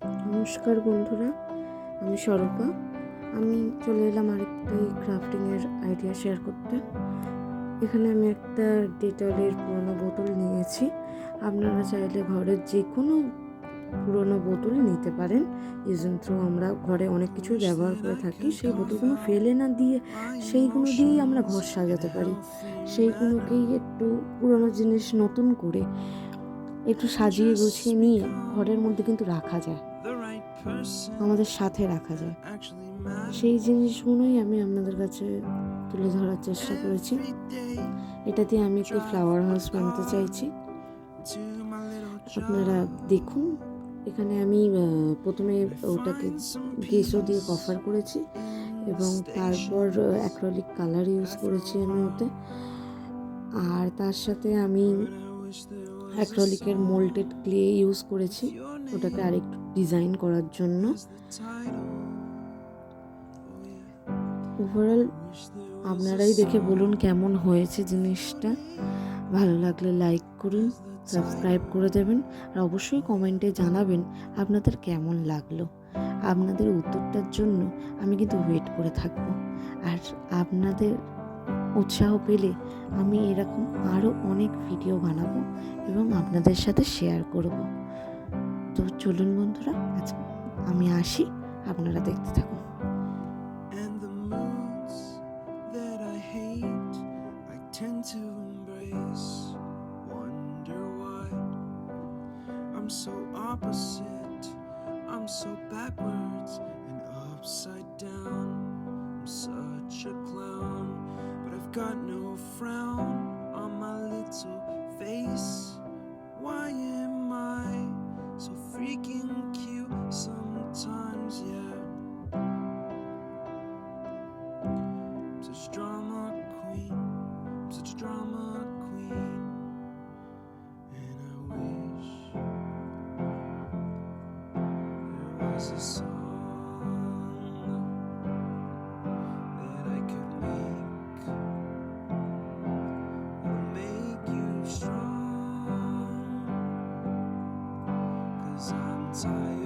নমস্কার বন্ধুরা, আমি স্বরূপা। আমি চলে এলাম আরেকটি ক্রাফটিংয়ের আইডিয়া শেয়ার করতে। এখানে আমি একটা ডেটলের পুরোনো বোতল নিয়েছি। আপনারা চাইলে ঘরের যে কোনো পুরোনো বোতলই নিতে পারেন। ইউজন থ্রু আমরা ঘরে অনেক কিছু ব্যবহার করে থাকি। সেই বোতলগুলো ফেলে না দিয়ে সেইগুলো দিয়েই আমরা ঘর সাজাতে পারি। সেইগুলোকেই একটু পুরোনো জিনিস নতুন করে একটু সাজিয়ে গুছিয়ে নিয়ে ঘরের মধ্যে কিন্তু রাখা যায়। আমাদের সাথে রাখা যায়। সেই জিনিসগুলোই আমি আপনাদের কাছে তুলে ধরার চেষ্টা করেছি। এটা দিয়ে আমি একটি ফ্লাওয়ার হাউস বানাতে চাইছি। আপনারা দেখুন, এখানে আমি প্রথমে ওটাকে গেসো দিয়ে কভার করেছি এবং তারপর অ্যাক্রলিক কালার ইউজ করেছি আমি ওতে। আর তার সাথে আমি অ্যাক্রলিকের মোল্টেড ক্লে ইউজ করেছি। ওটাকে আরেকটু ডিজাইন করার জন্য। ওভারঅল আপনারাই দেখে বলুন কেমন হয়েছে জিনিসটা। ভালো লাগলে লাইক করুন সাবস্ক্রাইব করে দেবেন, আর অবশ্যই কমেন্টে জানাবেন আপনাদের কেমন লাগল। আপনাদের উত্তরটার জন্য আমি কিন্তু ওয়েট করে থাকব। আর আপনাদের উৎসাহ পেলে আমি এরকম আরও অনেক ভিডিও বানাবো এবং আপনাদের সাথে শেয়ার করব। তো চলুন বন্ধুরা আজকে আমি আসি আপনারা দেখতে থাকুন। So backwards and upside down, I'm such a clown. Got no frown on my little face. Why am I so freaking cute sometimes? Yeah. Such drama queen. Such drama queen. And I wish there was a tired